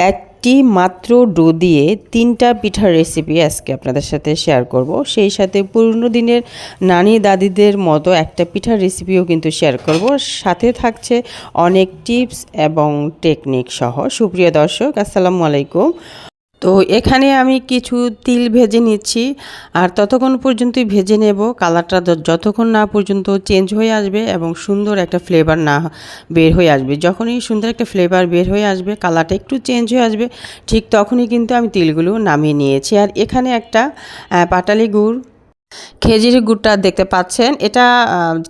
একটি মাত্র ডো দিয়ে তিনটা পিঠার রেসিপি আজকে আপনাদের সাথে শেয়ার করব। সেই সাথে পুরনো দিনের নানি দাদিদের মতো একটা পিঠার রেসিপিও কিন্তু শেয়ার করব। সাথে থাকছে অনেক টিপস এবং টেকনিক সহ। সুপ্রিয় দর্শক, আসসালামু আলাইকুম। তো এখানে আমি কিছু তিল ভেজে নিচ্ছি আর ততক্ষণ পর্যন্তই ভেজে নেব। কালারটা যতক্ষণ না পর্যন্ত চেঞ্জ হয়ে আসবে এবং সুন্দর একটা ফ্লেভার না বের হয়ে আসবে। যখনই সুন্দর একটা ফ্লেভার বের হয়ে আসবে, কালারটা একটু চেঞ্জ হয়ে আসবে, ঠিক তখনই কিন্তু আমি তিলগুলো নামিয়ে নিয়েছি। আর এখানে একটা পাটালি গুড় খেজুরের গুড়টা দেখতে পাচ্ছেন। এটা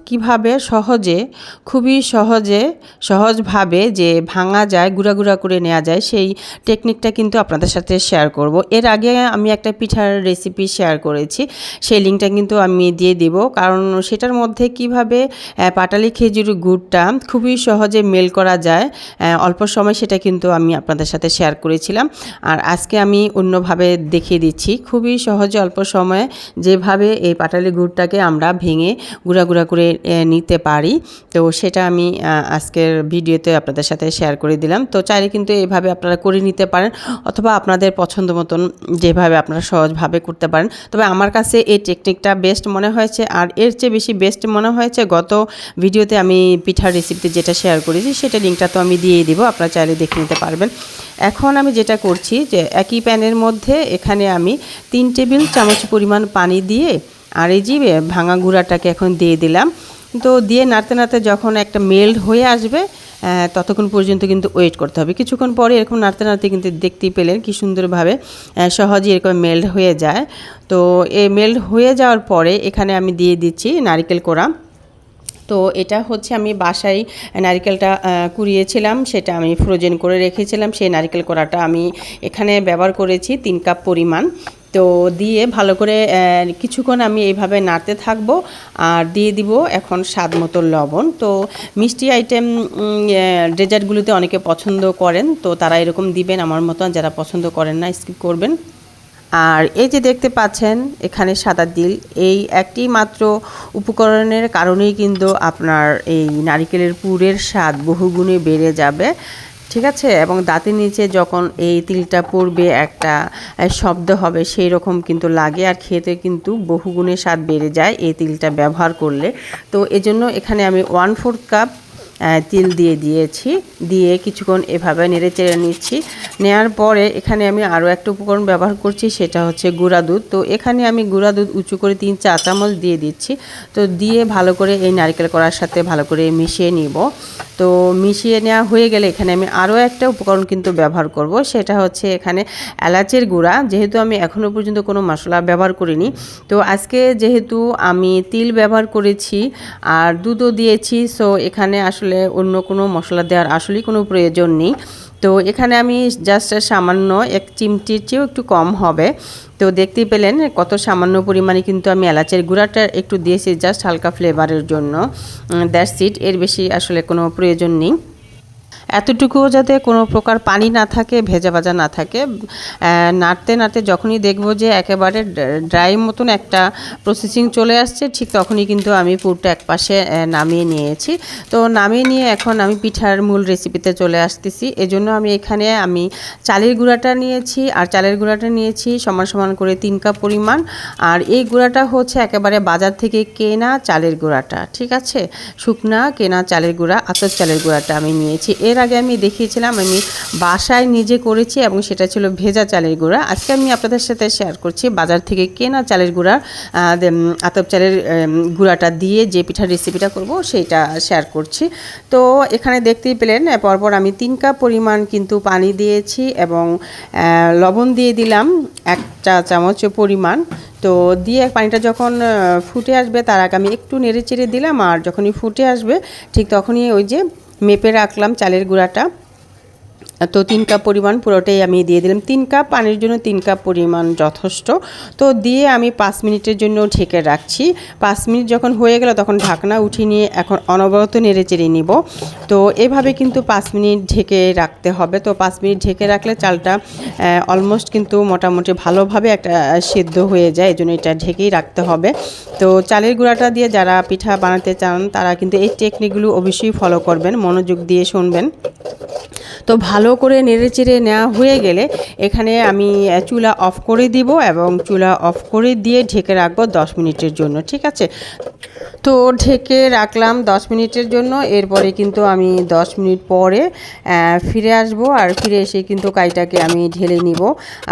কীভাবে সহজে, খুবই সহজে, সহজভাবে যে ভাঙা যায়, গুঁড়া গুঁড়া করে নেওয়া যায়, সেই টেকনিকটা কিন্তু আপনাদের সাথে শেয়ার করব। এর আগে আমি একটা পিঠার রেসিপি শেয়ার করেছি। সেই লিঙ্কটা কিন্তু আমি দিয়ে দিব। কারণ সেটার মধ্যে কীভাবে পাটালি খেজুর গুড়টা খুবই সহজে মেল করা যায় অল্প সময় সেটা কিন্তু আমি আপনাদের সাথে শেয়ার করেছিলাম। আর আজকে আমি অন্যভাবে দেখিয়ে দিচ্ছি। খুবই সহজে অল্প সময়ে যেভাবে এই পাটালি গুড়টাকে আমরা ভেঙে গুঁড়া গুঁড়া করে নিতে পারি। তো সেটা আমি আজকের ভিডিওতে আপনাদের সাথে শেয়ার করে দিলাম। তো চাইলে কিন্তু এইভাবে আপনারা করে নিতে পারেন অথবা আপনাদের পছন্দ মতন যেভাবে আপনারা সহজভাবে করতে পারেন। তবে আমার কাছে এই টেকনিকটা বেস্ট মনে হয়েছে আর এর চেয়ে বেশি বেস্ট মনে হয়েছে গত ভিডিওতে আমি পিঠার রেসিপিতে যেটা শেয়ার করেছি সেটা লিঙ্কটা তো আমি দিয়ে দিব, আপনারা চাইলে দেখে নিতে পারবেন। এখন আমি যেটা করছি যে একই প্যানের মধ্যে এখানে আমি তিন টেবিল চামচ পরিমাণ পানি দিয়ে আর এই যে ভাঙা গুঁড়াটাকে এখন দিয়ে দিলাম। তো দিয়ে নাড়তে নাড়তে যখন একটা মেল্ট হয়ে আসবে ততক্ষণ পর্যন্ত কিন্তু ওয়েট করতে হবে। কিছুক্ষণ পরে এরকম নাড়তে নাড়তে কিন্তু দেখতেই পেলেন কি সুন্দরভাবে আহ, সহজেই এরকম মেল্ট হয়ে যায়। তো এই মেল্ট হয়ে যাওয়ার পরে এখানে আমি দিয়ে দিচ্ছি নারিকেল কোড়া। তো এটা হচ্ছে আমি বাসায় নারকেলটা কুড়িয়েছিলাম সেটা আমি ফ্রোজেন করে রেখেছিলাম। সেই নারকেল কোড়াটা আমি এখানে ব্যবহার করেছি তিন কাপ পরিমাণ। তো দিয়ে ভালো করে কিছুক্ষণ আমি এইভাবে নাড়তে থাকব আর দিয়ে দিব এখন স্বাদ মতো লবণ। তো মিষ্টি আইটেম ডেজার্টগুলোতে অনেকে পছন্দ করেন, তো তারা এরকম দিবেন আমার মতো যারা পছন্দ করেন না স্কিপ করবেন। আর এই যে দেখতে পাচ্ছেন, এখানে সাদা দিল এই একটি মাত্র উপকরণের কারণেই কিন্তু আপনার এই নারিকেলের পুরের স্বাদ বহুগুণে বেড়ে যাবে। ঠিক আছে? এবং দাঁতের নিচে যখন এই তিলটা পড়বে, একটা শব্দ হবে সেই রকম কিন্তু লাগে। আর খেতে কিন্তু বহুগুণে স্বাদ বেড়ে যায় এই তিলটা ব্যবহার করলে। তো এজন্য এখানে আমি ওয়ান ফোর্থ কাপ তিল দিয়ে দিয়েছি। দিয়ে কিছুক্ষণ এভাবে নেড়ে চেড়ে নিচ্ছি। নেওয়ার পরে এখানে আমি আরও একটা উপকরণ ব্যবহার করছি, সেটা হচ্ছে গুঁড়া দুধ। তো এখানে আমি গুঁড়া দুধ উঁচু করে তিন চা চামচ দিয়ে দিচ্ছি। তো দিয়ে ভালো করে এই নারকেল করার সাথে ভালো করে মিশিয়ে নিব। তো মিশিয়ে নেওয়া হয়ে গেলে এখানে আমি আরও একটা উপকরণ কিন্তু ব্যবহার করব, সেটা হচ্ছে এখানে এলাচের গুঁড়া। যেহেতু আমি এখনও পর্যন্ত কোনো মশলা ব্যবহার করিনি, তো আজকে যেহেতু আমি তিল ব্যবহার করেছি আর দুধও দিয়েছি, সো এখানে আসলে অন্য কোনো মশলা দেওয়ার আসলেই কোনো প্রয়োজন নেই। তো এখানে আমি জাস্ট সামান্য এক চিমটির চেয়েও একটু কম হবে। তো দেখতেই পেলেন কত সামান্য পরিমাণে কিন্তু আমি এলাচের গুঁড়াটা একটু দিয়েছি জাস্ট হালকা ফ্লেভারের জন্য। দ্যাট সিট এর বেশি আসলে কোনো প্রয়োজন নেই। এতটুকুও যাতে কোনো প্রকার পানি না থাকে, ভেজা ভাজা না থাকে নাড়তে নাড়তে যখনই দেখব যে একেবারে ড্রাই মতন একটা প্রসেসিং চলে আসছে, ঠিক তখনই কিন্তু আমি পুরটা একপাশে নামিয়ে নিয়েছি। তো নামিয়ে নিয়ে এখন আমি পিঠার মূল রেসিপিতে চলে আসতেছি। এজন্য আমি এখানে আমি চালের গুঁড়াটা নিয়েছি, আর চালের গুঁড়াটা নিয়েছি সমান সমান করে তিন কাপ পরিমাণ। আর এই গুঁড়াটা হচ্ছে একেবারে বাজার থেকে কেনা চালের গুঁড়াটা, ঠিক আছে? শুকনা কেনা চালের গুঁড়া, আতর চালের গুঁড়াটা আমি নিয়েছি। এর আগে আমি দেখিয়েছিলাম আমি বাসায় নিজে করেছি এবং সেটা ছিল ভেজা চালের গুঁড়া। আজকে আমি আপনাদের সাথে শেয়ার করছি বাজার থেকে কেনা চালের গুঁড়া আতপ চালের গুঁড়াটা দিয়ে যে পিঠার রেসিপিটা করব সেইটা শেয়ার করছি। তো এখানে দেখতেই পেলেন পরপর আমি তিন কাপ পরিমাণ কিন্তু পানি দিয়েছি এবং লবণ দিয়ে দিলাম এক চা চামচ পরিমাণ। তো দিয়ে পানিটা যখন ফুটে আসবে তার আগে আমি একটু নেড়ে চেড়ে দিলাম আর যখনই ফুটে আসবে ঠিক তখনই ওই যে মেপে রাখলাম চালের গুঁড়াটা। তো তিন কাপ পরিমাণ পুরোটাই আমি দিয়ে দিলাম। তিন কাপ পানির জন্য তিন কাপ পরিমাণ যথেষ্ট। তো দিয়ে আমি পাঁচ মিনিটের জন্য ঢেকে রাখছি। পাঁচ মিনিট যখন হয়ে গেল তখন ঢাকনা উঠিয়ে নিয়ে এখন অনবরত নেড়ে চেড়ে নিব। তো এভাবে কিন্তু পাঁচ মিনিট ঢেকে রাখতে হবে। তো পাঁচ মিনিট ঢেকে রাখলে চালটা অলমোস্ট কিন্তু মোটামুটি ভালোভাবে একটা সেদ্ধ হয়ে যায়। এই জন্য এটা ঢেকেই রাখতে হবে। তো চালের গুঁড়াটা দিয়ে যারা পিঠা বানাতে চান, তারা কিন্তু এই টেকনিকগুলো অবশ্যই ফলো করবেন। মনোযোগ দিয়ে শুনবেন। তো ভালো ভালো করে নেড়েচেড়ে নেওয়া হয়ে গেলে এখানে আমি চুলা অফ করে দিব এবং চুলা অফ করে দিয়ে ঢেকে রাখব দশ মিনিটের জন্য, ঠিক আছে? তো ঢেকে রাখলাম দশ মিনিটের জন্য, এরপরে কিন্তু আমি দশ মিনিট পরে ফিরে আসব আর ফিরে এসে কিন্তু কাইটাকে আমি ঢেলে নিব।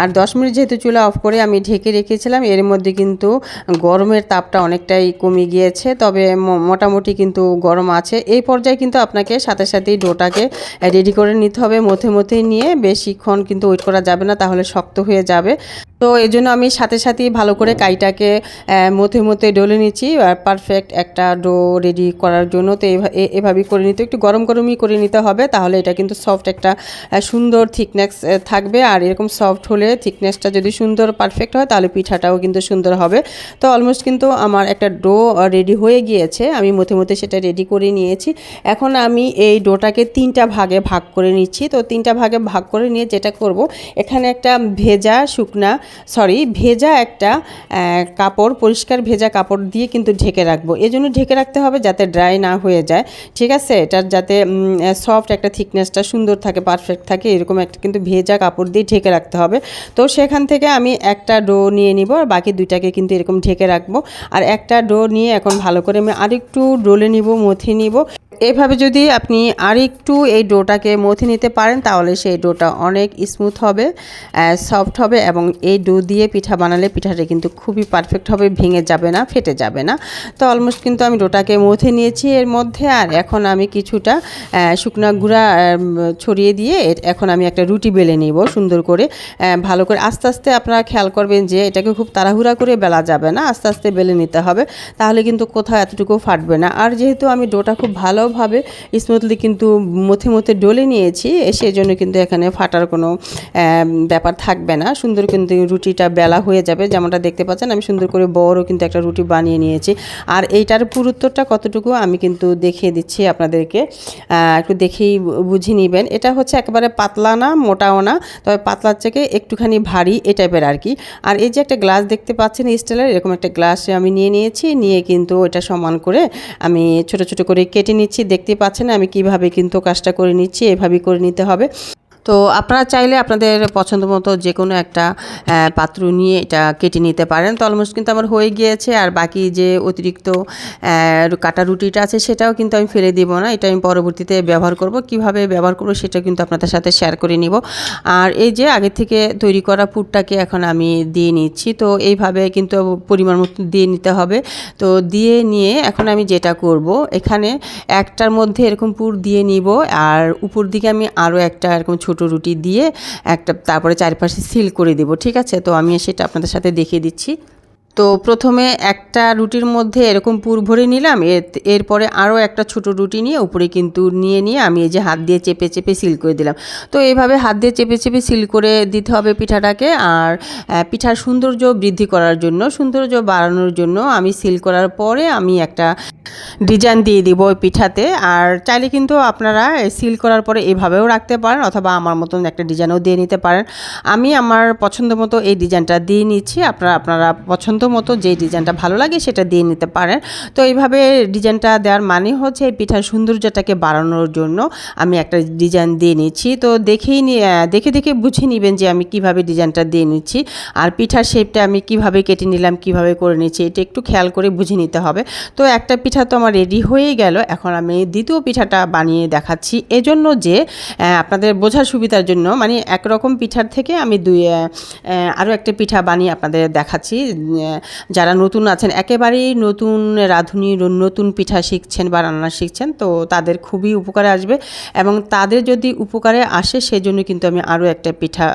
আর দশ মিনিট যেহেতু চুলা অফ করে আমি ঢেকে রেখেছিলাম, এর মধ্যে কিন্তু গরমের তাপটা অনেকটাই কমে গিয়েছে, তবে মোটামুটি কিন্তু গরম আছে। এই পর্যায়ে কিন্তু আপনাকে সাথে সাথেই ডোটাকে রেডি করে নিতে হবে। মধ্যে মধ্যে নিয়ে বেশিক্ষণ কিন্তু ওয়েট করা যাবে না, তাহলে শক্ত হয়ে যাবে। তো এই জন্য আমি সাথে সাথেই ভালো করে কাইটাকে মধ্যে মধ্যে ডলে নিচ্ছি, আর পারফেক্ট একটা ডো রেডি করার জন্য। তো এভাবেই করে নিতে একটু গরম গরমই করে নিতে হবে, তাহলে এটা কিন্তু সফট একটা সুন্দর থিকনেস থাকবে। আর এরকম সফট হলে থিকনেসটা যদি সুন্দর পারফেক্ট হয়, তাহলে পিঠাটাও কিন্তু সুন্দর হবে। তো অলমোস্ট কিন্তু আমার একটা ডো রেডি হয়ে গিয়েছে। আমি মধ্যে মধ্যে সেটা রেডি করে নিয়েছি। এখন আমি এই ডোটাকে তিনটা ভাগে ভাগ করে নিচ্ছি। তো তিনটা ভাগে ভাগ করে নিয়ে যেটা করব, এখানে একটা ভেজা শুকনা সরি ভেজা একটা কাপড়, পরিষ্কার ভেজা কাপড় দিয়ে কিন্তু ঢেকে রাখব। এই জন্য ঢেকে রাখতে হবে যাতে ড্রাই না হয়ে যায়। ঠিক আছে? এটার যাতে সফট একটা থিকনেসটা সুন্দর থাকে পারফেক্ট থাকে, এরকম একটা কিন্তু ভেজা কাপড় দিয়ে ঢেকে রাখতে হবে। তো সেখান থেকে আমি একটা ডো নিয়ে নিব, আর বাকি দুইটাকে কিন্তু এরকম ঢেকে রাখব। আর একটা ডো নিয়ে এখন ভালো করে আমি আরেকটু ডোলে নিব, মথে নিব। এভাবে যদি আপনি আরেকটু এই ডোটাকে মথে নিতে পারেন তাহলে সেই ডোটা অনেক স্মুথ হবে সফট হবে এবং এই ডো দিয়ে পিঠা বানালে পিঠাটা কিন্তু খুবই পারফেক্ট হবে, ভেঙে যাবে না, ফেটে যাবে না। তো অলমোস্ট কিন্তু আমি ডোটাকে মথে নিয়েছি এর মধ্যে, আর এখন আমি কিছুটা শুকনা গুঁড়া ছড়িয়ে দিয়ে এখন আমি একটা রুটি বেলে নিব সুন্দর করে। ভালো করে আস্তে আস্তে আপনারা খেয়াল করবেন যে এটাকে খুব তাড়াহুড়া করে বেলা যাবে না, আস্তে আস্তে বেলে নিতে হবে, তাহলে কিন্তু কোথাও এতটুকু ফাটবে না। আর যেহেতু আমি ডোটা খুব ভালোভাবে স্মুথলি কিন্তু মথে মথে ডলে নিয়েছি এ সেই জন্য কিন্তু এখানে ফাটার কোনো ব্যাপার থাকবে না। সুন্দর কিন্তু রুটিটা বেলা হয়ে যাবে। যেমনটা দেখতে পাচ্ছেন, আমি সুন্দর করে বড়ও কিন্তু একটা রুটি বানিয়ে নিয়েছি। আর এইটার পুরুত্বটা কতটুকু আমি কিন্তু দেখিয়ে দিচ্ছি আপনাদেরকে। একটু দেখেই বু- বুঝে নেবেন। এটা হচ্ছে একেবারে পাতলা না, মোটাও না, তবে পাতলার থেকে একটুখানি ভারী এ টাইপের আর কি। আর এই যে একটা গ্লাস দেখতে পাচ্ছেন স্টিলের, এরকম একটা গ্লাস আমি নিয়ে নিয়েছি। নিয়ে কিন্তু এটা সমান করে আমি ছোট ছোট করে কেটে নিচ্ছি। দেখতে পাচ্ছেন আমি কীভাবে কিন্তু কাজটা করে নিচ্ছি, এভাবেই করে নিতে হবে। হবে তো আপনারা চাইলে আপনাদের পছন্দ মতো যে কোনো একটা পাত্র নিয়ে এটা কেটে নিতে পারেন। তো অলমোস্ট কিন্তু আমার হয়ে গিয়েছে। আর বাকি যে অতিরিক্ত কাটা রুটিটা আছে সেটাও কিন্তু আমি ফেলে দিব না। এটা আমি পরবর্তীতে ব্যবহার করব। কীভাবে ব্যবহার করব সেটা কিন্তু আপনাদের সাথে শেয়ার করে নিব। আর এই যে আগে থেকে তৈরি করা পুরটাকে এখন আমি দিয়ে নিচ্ছি। তো এইভাবে কিন্তু পরিমাণ মতো দিয়ে নিতে হবে। তো দিয়ে নিয়ে এখন আমি যেটা করব, এখানে একটার মধ্যে এরকম পুর দিয়ে নিব। আর উপর দিকে আমি আরও একটা এরকম ছোট রুটি দিয়ে একটা তারপরে চারপাশে সিল করে দেব, ঠিক আছে? তো আমি সেটা আপনাদের সাথে দেখিয়ে দিচ্ছি। তো প্রথমে একটা রুটির মধ্যে এরকম পুর ভরে নিলাম, এর, এরপরে আরও একটা ছোট রুটি নিয়ে উপরে কিন্তু নিয়ে নিয়ে আমি এই যে হাত দিয়ে চেপে চেপে সিল করে দিলাম। তো এইভাবে হাত দিয়ে চেপে চেপে সিল করে দিতে হবে পিঠাটাকে আর পিঠার সৌন্দর্য বৃদ্ধি করার জন্য, সৌন্দর্য বাড়ানোর জন্য আমি সিল করার পরে আমি একটা ডিজাইন দিয়ে দিব ওই পিঠাতে। আর চাইলে কিন্তু আপনারা সিল করার পরে এভাবেও রাখতে পারেন অথবা আমার মতন একটা ডিজাইনও দিয়ে নিতে পারেন। আমি আমার পছন্দ মতো এই ডিজাইনটা দিয়ে নিচ্ছি, আপনারা আপনারা পছন্দ মতো যে ডিজাইনটা ভালো লাগে সেটা দিয়ে নিতে পারেন। তো এইভাবে ডিজাইনটা দেওয়ার মানে হচ্ছে এই পিঠার সৌন্দর্যটাকে বাড়ানোর জন্য আমি একটা ডিজাইন দিয়ে নিচ্ছি। তো দেখেই দেখে দেখে বুঝে নেবেন যে আমি কীভাবে ডিজাইনটা দিয়ে নিচ্ছি আর পিঠার শেপটা আমি কীভাবে কেটে নিলাম, কীভাবে করে নিচ্ছি, এটা একটু খেয়াল করে বুঝে নিতে হবে। তো একটা পিঠা তো আমার রেডি হয়ে গেল, এখন আমি দ্বিতীয় পিঠাটা বানিয়ে দেখাচ্ছি। এজন্য যে আপনাদের বোঝার সুবিধার জন্য মানে একরকম পিঠার থেকে আমি দুই আরও একটা পিঠা বানিয়ে আপনাদের দেখাচ্ছি। যারা নতুন আছেন, একেবারেই নতুন রাঁধুনি, নতুন পিঠা শিখছেন বা রান্না শিখছেন, তো তাদের খুবই উপকারে আসবে এবং তাদের যদি উপকারে আসে, সেজন্য কিন্তু আমি আরও একটা পিঠা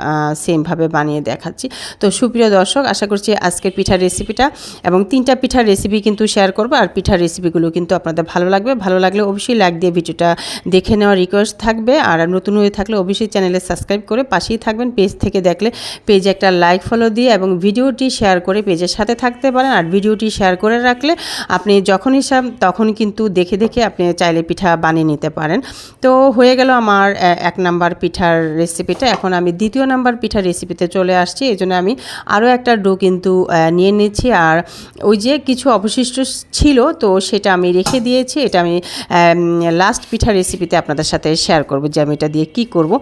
সেমভাবে বানিয়ে দেখাচ্ছি। তো সুপ্রিয় দর্শক, আশা করছি আজকের পিঠার রেসিপিটা এবং তিনটা পিঠার রেসিপি কিন্তু শেয়ার করব আর পিঠার রেসিপিগুলো কিন্তু আপনাদের ভালো লাগবে। ভালো লাগলে অবশ্যই লাইক দিয়ে ভিডিওটা দেখে নেওয়ার রিকোয়েস্ট থাকবে আর নতুন হয়ে থাকলে অবশ্যই চ্যানেলে সাবস্ক্রাইব করে পাশেই থাকবেন। পেজ থেকে দেখলে পেজে একটা লাইক ফলো দিয়ে এবং ভিডিওটি শেয়ার করে পেজের সাথে সাথে থাকতে পারেন আর ভিডিওটি শেয়ার করে রাখলে আপনি যখনই সাব তখন কিন্তু দেখে দেখে আপনি চাইলে পিঠা বানিয়ে নিতে পারেন। তো হয়ে গেল আমার এক নাম্বার পিঠার রেসিপিটা এখন আমি দ্বিতীয় নাম্বার পিঠার রেসিপিতে চলে আসছি। এই জন্য আমি আরও একটা ডো কিন্তু নিয়ে নিচ্ছি। আর ওই যে কিছু অবশিষ্ট ছিল, তো সেটা আমি রেখে দিয়েছি। এটা আমি লাস্ট পিঠা রেসিপিতে আপনাদের সাথে শেয়ার করব যে আমি এটা দিয়ে কী করব।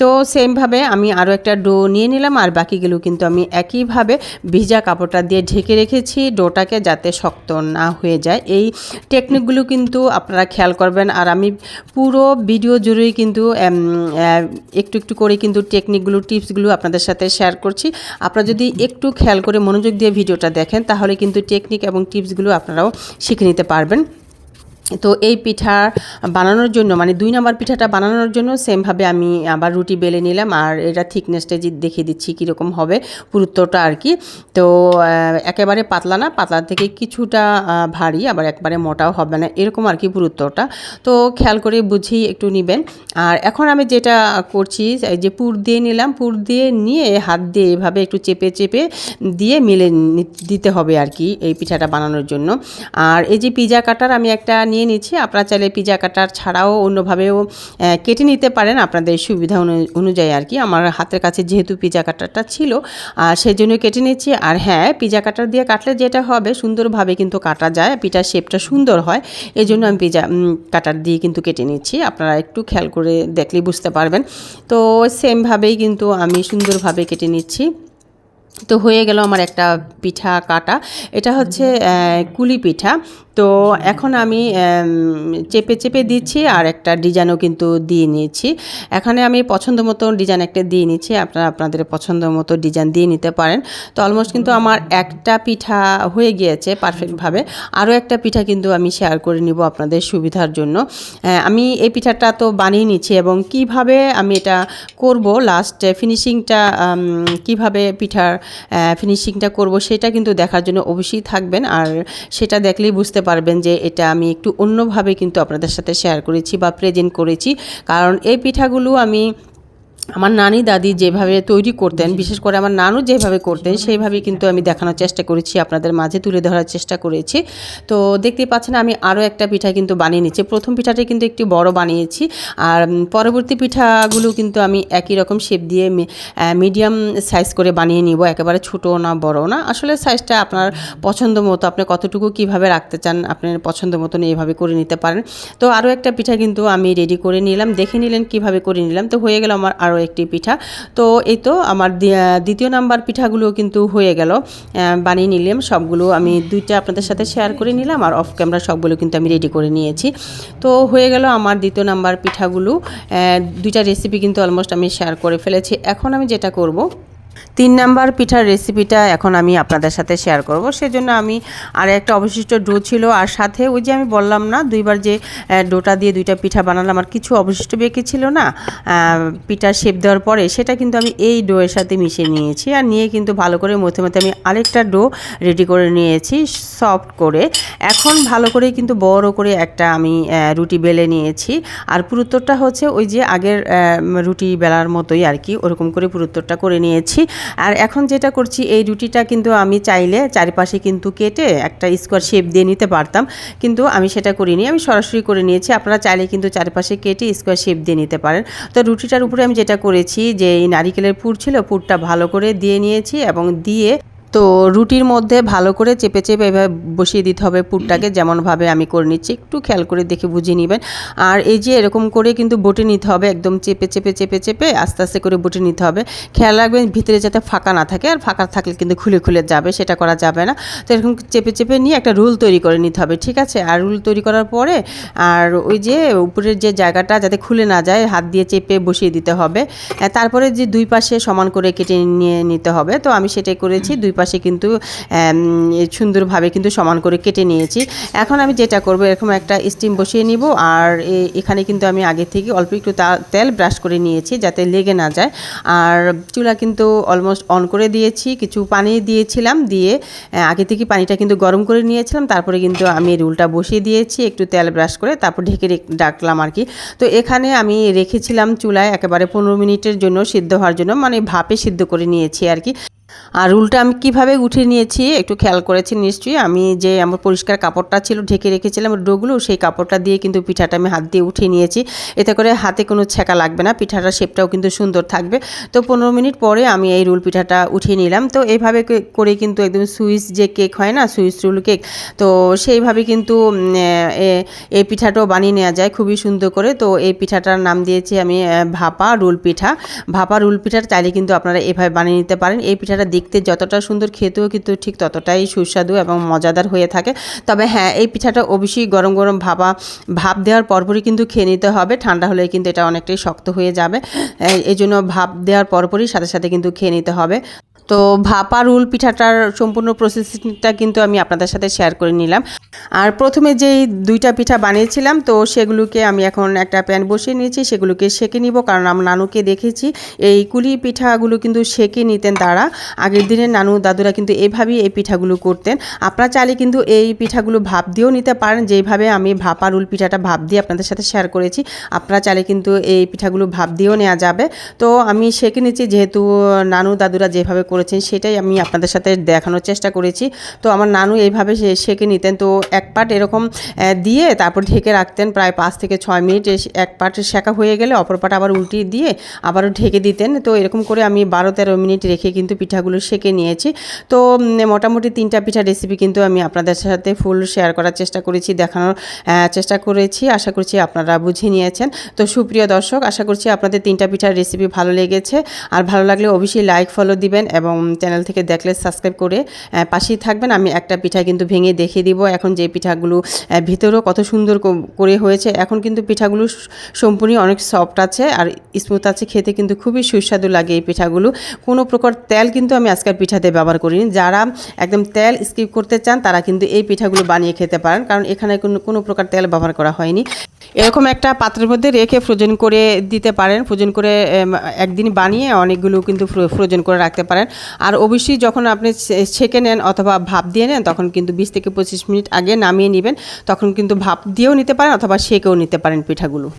তো সেমভাবে আমি আরও একটা ডো নিয়ে নিলাম। আর বাকিগুলো কিন্তু আমি একইভাবে ভিজা কাপড়টা দিয়ে ঢেকে রেখেছি, ডোটাকে যাতে শক্ত না হয়ে যায়। এই টেকনিকগুলো কিন্তু আপনারা খেয়াল করবেন। আর আমি পুরো ভিডিও জুড়েই কিন্তু একটু একটু করে কিন্তু টেকনিকগুলো টিপসগুলো আপনাদের সাথে শেয়ার করছি। আপনারা যদি একটু খেয়াল করে মনোযোগ দিয়ে ভিডিওটা দেখেন, তাহলে কিন্তু টেকনিক এবং টিপসগুলো আপনারাও শিখে নিতে পারবেন। তো এই পিঠা বানানোর জন্য মানে দুই নম্বর পিঠাটা বানানোর জন্য সেমভাবে আমি আবার রুটি বেলে নিলাম আর এটা থিকনেসটা যে দেখিয়ে দিচ্ছি কীরকম হবে, পুরুত্বটা আর কি। তো একেবারে পাতলা না, পাতলা থেকে কিছুটা ভারী, আবার একবারে মোটাও হবে না, এরকম আর কি পুরুত্বটা। তো খেয়াল করে বুঝেই একটু নেবেন। আর এখন আমি যেটা করছি যে পুর দিয়ে নিলাম, পুর দিয়ে নিয়ে হাত দিয়ে এভাবে একটু চেপে চেপে দিয়ে মিলে দিতে হবে আর কি এই পিঠাটা বানানোর জন্য। আর এই যে পিজা কাটার আমি একটা নিয়ে নিচ্ছি। আপনারা চাইলে পিজা কাটার ছাড়াও অন্যভাবেও কেটে নিতে পারেন আপনাদের সুবিধা অনু- অনুযায়ী আর কি। আমার হাতের কাছে যেহেতু পিজা কাটারটা ছিল আর সেই জন্য কেটে নিচ্ছি। আর হ্যাঁ পিজা কাটার দিয়ে কাটলে যেটা হবে, সুন্দরভাবে কিন্তু কাটা যায়। পিঠার শেপটা সুন্দর হয়। এই জন্য আমি পিজা কাটার দিয়ে কিন্তু কেটে নিচ্ছি। আপনারা একটু খেয়াল করে দেখলেই বুঝতে পারবেন। তো সেমভাবেই কিন্তু আমি সুন্দরভাবে কেটে নিচ্ছি। তো হয়ে গেল আমার একটা পিঠা কাটা। এটা হচ্ছে কুলি পিঠা। তো এখন আমি চেপে চেপে দিচ্ছি আর একটা ডিজাইনও কিন্তু দিয়ে নিয়েছি। এখানে আমি পছন্দ মতো ডিজাইন একটা দিয়ে নিচ্ছি, আপনারা আপনাদের পছন্দ মতো ডিজাইন দিয়ে নিতে পারেন। তো অলমোস্ট কিন্তু আমার একটা পিঠা হয়ে গিয়েছে পারফেক্টভাবে আরও একটা পিঠা কিন্তু আমি শেয়ার করে নিব আপনাদের সুবিধার জন্য। আমি এই পিঠাটা তো বানিয়ে নিচ্ছি এবং কীভাবে আমি এটা করব লাস্ট ফিনিশিংটা কীভাবে পিঠার ফিনিশিংটা করব সেটা কিন্তু দেখার জন্য অবশ্যই থাকবেন। আর সেটা দেখলেই বুঝতে পারবেন যে এটা আমি একটু অন্যভাবে কিন্তু আপনাদের সাথে শেয়ার করেছি বা প্রেজেন্ট করেছি। কারণ এই পিঠাগুলো আমি আমার নানি, দাদি যেভাবে তৈরি করতেন, বিশেষ করে আমার নানু যেভাবে করতেন, সেইভাবে কিন্তু আমি দেখানোর চেষ্টা করেছি, আপনাদের মাঝে তুলে ধরার চেষ্টা করেছি। তো দেখতে পাচ্ছেন, আমি আরও একটা পিঠা কিন্তু বানিয়ে নিচ্ছি। প্রথম পিঠাটা কিন্তু একটু বড় বানিয়েছি, আর পরবর্তী পিঠাগুলো কিন্তু আমি একই রকম শেপ দিয়ে মিডিয়াম সাইজ করে বানিয়ে নিব, একেবারে ছোটো না, বড় না। আসলে সাইজটা আপনার পছন্দ মতো, আপনি কতটুকু কীভাবে রাখতে চান আপনার পছন্দ মতন এইভাবে করে নিতে পারেন। তো আরও একটা পিঠা কিন্তু আমি রেডি করে নিলাম, দেখে নিলেন কীভাবে করে নিলাম। তো হয়ে গেল আমার আরও একটি পিঠা। তো এই তো আমার দ্বিতীয় নাম্বার পিঠাগুলো কিন্তু হয়ে গেল। বানিয়ে নিলাম। সবগুলো আমি দুইটা আপনাদের সাথে শেয়ার করে নিলাম আর অফ ক্যামেরা সবগুলো কিন্তু আমি রেডি করে নিয়েছি। তো হয়ে গেল আমার দ্বিতীয় নাম্বার পিঠাগুলো। দুইটা রেসিপি কিন্তু অলমোস্ট আমি শেয়ার করে ফেলেছি। এখন আমি যেটা করব তিন নাম্বার পিঠার রেসিপিটা এখন আমি আপনাদের সাথে শেয়ার করব। সেজন্য আমি আর একটা অবশিষ্ট ডো ছিল আর সাথে ওই যে আমি বললাম না, দুইবার যে ডোটা দিয়ে দুইটা পিঠা বানালাম আর কিছু অবশিষ্ট বেঁকে ছিল না পিঠার শেপ দেওয়ার পরে সেটা কিন্তু আমি এই ডোয়ের সাথে মিশিয়ে নিয়েছি আর নিয়ে কিন্তু ভালো করে মধ্যে মধ্যে আমি আরেকটা ডো রেডি করে নিয়েছি সফট করে। এখন ভালো করে কিন্তু বড় করে একটা আমি রুটি বেলে নিয়েছি আর পুরুত্তরটা হচ্ছে ওই যে আগের রুটি বেলার মতোই আর কি, ওরকম করে পুরুত্তরটা করে নিয়েছি। আর এখন যেটা করছি, এই রুটিটা কিন্তু আমি চাইলে চারিপাশে কিন্তু কেটে একটা স্কোয়ার শেপ দিয়ে নিতে পারতাম। কিন্তু আমি সেটা করিনি, আমি সরাসরি করে নিয়েছি। আপনারা চাইলে কিন্তু চারিপাশে কেটে স্কোয়ার শেপ দিয়ে নিতে পারেন। তো রুটিটার উপরে আমি যেটা করেছি, যে এই নারিকেলের পুর ছিল, পুরটা ভালো করে দিয়ে নিয়েছি এবং দিয়ে তো রুটির মধ্যে ভালো করে চেপে চেপে এভাবে বসিয়ে দিতে হবে পুরটাকে, যেমনভাবে আমি করে নিচ্ছি। একটু খেয়াল করে দেখে বুঝিয়ে নেবেন। আর এই যে এরকম করে কিন্তু বটে নিতে হবে, একদম চেপে চেপে চেপে চেপে আস্তে আস্তে করে বটে নিতে হবে। খেয়াল রাখবেন ভিতরে যাতে ফাঁকা না থাকে, আর ফাঁকা থাকলে কিন্তু খুলে খুলে যাবে, সেটা করা যাবে না। তো এরকম চেপে চেপে নিয়ে একটা রুল তৈরি করে নিতে হবে, ঠিক আছে? আর রুল তৈরি করার পরে আর ওই যে উপরের যে জায়গাটা যাতে খুলে না যায়, হাত দিয়ে চেপে বসিয়ে দিতে হবে। তারপরে যে দুই পাশে সমান করে কেটে নিয়ে নিতে হবে। তো আমি সেটাই করেছি, দুই পাশে কিন্তু সুন্দরভাবে কিন্তু সমান করে কেটে নিয়েছি। এখন আমি যেটা করব, এরকম একটা স্টিম বসিয়ে নিব। আর এখানে কিন্তু আমি আগে থেকে অল্প একটু তেল ব্রাশ করে নিয়েছি যাতে লেগে না যায়। আর চুলা কিন্তু অলমোস্ট অন করে দিয়েছি, কিছু পানি দিয়েছিলাম দিয়ে আগে থেকে পানিটা কিন্তু গরম করে নিয়েছিলাম। তারপরে কিন্তু আমি রুলটা বসিয়ে দিয়েছি, একটু তেল ব্রাশ করে তারপর ঢেকে ডাকলাম আর কি। তো এখানে আমি রেখেছিলাম চুলায় একেবারে পনেরো মিনিটের জন্য সিদ্ধ হওয়ার জন্য মানে ভাপে সিদ্ধ করে নিয়েছি আর কি। আর রুলটা আমি কীভাবে উঠিয়ে নিয়েছি একটু খেয়াল করেছি নিশ্চয়ই। আমি যে আমার পরিষ্কার কাপড়টা ছিল ঢেকে রেখেছিলাম ডোগুলো, সেই কাপড়টা দিয়ে কিন্তু পিঠাটা আমি হাত দিয়ে উঠিয়ে নিয়েছি। এতে করে হাতে কোনো ছেঁকা লাগবে না, পিঠাটার শেপটাও কিন্তু সুন্দর থাকবে। তো পনেরো মিনিট পরে আমি এই রুল পিঠাটা উঠিয়ে নিলাম। তো এইভাবে করে কিন্তু একদম সুইস যে কেক হয় না, সুইস রুল কেক তো সেইভাবে কিন্তু এই পিঠাটাও বানিয়ে নেওয়া যায় খুবই সুন্দর করে। তো এই পিঠাটার নাম দিয়েছি আমি ভাপা রুল পিঠা। ভাপা রুল পিঠার চাইলে কিন্তু আপনারা এভাবে বানিয়ে নিতে পারেন। এই পিঠাটা দেখতে যতটা সুন্দর খেতেও কিন্তু ঠিক ততটাই সুস্বাদু এবং মজাদার হয়ে থাকে। তবে হ্যাঁ এই পিঠাটা অবশ্যই গরম গরম ভাবা ভাপ দেওয়ার পরপরই কিন্তু খেয়ে নিতে হবে। ঠান্ডা হলে কিন্তু এটা অনেকটাই শক্ত হয়ে যাবে। এই- জন্য ভাপ দেওয়ার পরপরই সাথে সাথে কিন্তু খেয়ে নিতে হবে। তো ভাপা, রুল পিঠাটার সম্পূর্ণ প্রসেসিংটা কিন্তু আমি আপনাদের সাথে শেয়ার করে নিলাম। আর প্রথমে যেই দুইটা পিঠা বানিয়েছিলাম, তো সেগুলোকে আমি এখন একটা প্যান বসিয়ে নিয়েছি, সেগুলোকে সেকে নিব। কারণ আমার নানুকে দেখেছি, এই কুলি পিঠাগুলো কিন্তু সেকে নিতেন তারা। আগের দিনের নানু দাদুরা কিন্তু এভাবেই এই পিঠাগুলো করতেন। আপনারা চাইলে কিন্তু এই পিঠাগুলো ভাপ দিয়েও নিতে পারেন। যেইভাবে আমি ভাপা, রুল পিঠাটা ভাপ দিয়ে আপনাদের সাথে শেয়ার করেছি, আপনারা চাইলে কিন্তু এই পিঠাগুলো ভাপ দিয়েও নেওয়া যাবে। তো আমি সেঁকে নিচ্ছি, যেহেতু নানু দাদুরা যেভাবে করেছেন, সেটাই আমি আপনাদের সাথে দেখানোর চেষ্টা করেছি। তো আমার নানু এইভাবে সেঁকে নিতেন। তো এক পাট এরকম দিয়ে তারপর ঢেকে রাখতেন প্রায় পাঁচ থেকে ছয় মিনিট। এক পাট শেখা হয়ে গেলে অপর পাট আবার উল্টিয়ে দিয়ে আবারও ঢেকে দিতেন। তো এরকম করে আমি বারো তেরো মিনিট রেখে কিন্তু পিঠাগুলো সেঁকে নিয়েছি। তো মোটামুটি তিনটা পিঠা রেসিপি কিন্তু আমি আপনাদের সাথে ফুল শেয়ার করার চেষ্টা করেছি, দেখানোর চেষ্টা করেছি। আশা করছি আপনারা বুঝে নিয়েছেন। তো সুপ্রিয় দর্শক, আশা করছি আপনাদের তিনটা পিঠার রেসিপি ভালো লেগেছে। আর ভালো লাগলে অবশ্যই লাইক ফলো দিবেন এবং চ্যানেল থেকে দেখলে সাবস্ক্রাইব করে পাশেই থাকবেন। আমি একটা পিঠা কিন্তু ভেঙে দেখিয়ে দিব। এখন যে পিঠাগুলো ভিতরেও কত সুন্দর করে হয়েছে, এখন কিন্তু পিঠাগুলো সম্পূর্ণ অনেক সফট আছে আর স্মুথ আছে। খেতে কিন্তু খুবই সুস্বাদু লাগে এই পিঠাগুলো। কোনো প্রকার তেল কিন্তু আমি আজকের পিঠাতে ব্যবহার করিনি। যারা একদম তেল স্কিপ করতে চান, তারা কিন্তু এই পিঠাগুলো বানিয়ে খেতে পারেন। কারণ এখানে কোনো কোনো প্রকার তেল ব্যবহার করা হয়নি। এরকম একটা পাত্রের মধ্যে রেখে ফ্রোজেন করে দিতে পারেন। ফ্রোজেন করে একদিন বানিয়ে অনেকগুলো কিন্তু ফ্রোজেন করে রাখতে পারেন। আর অবশ্যই যখন আপনি ছেঁকে নেন অথবা ভাপ দিয়ে নেন, তখন কিন্তু বিশ থেকে পঁচিশ মিনিট আগে নামিয়ে নেবেন। তখন কিন্তু ভাপ দিয়েও নিতে পারেন অথবা সেঁকেও নিতে পারেন পিঠাগুলো।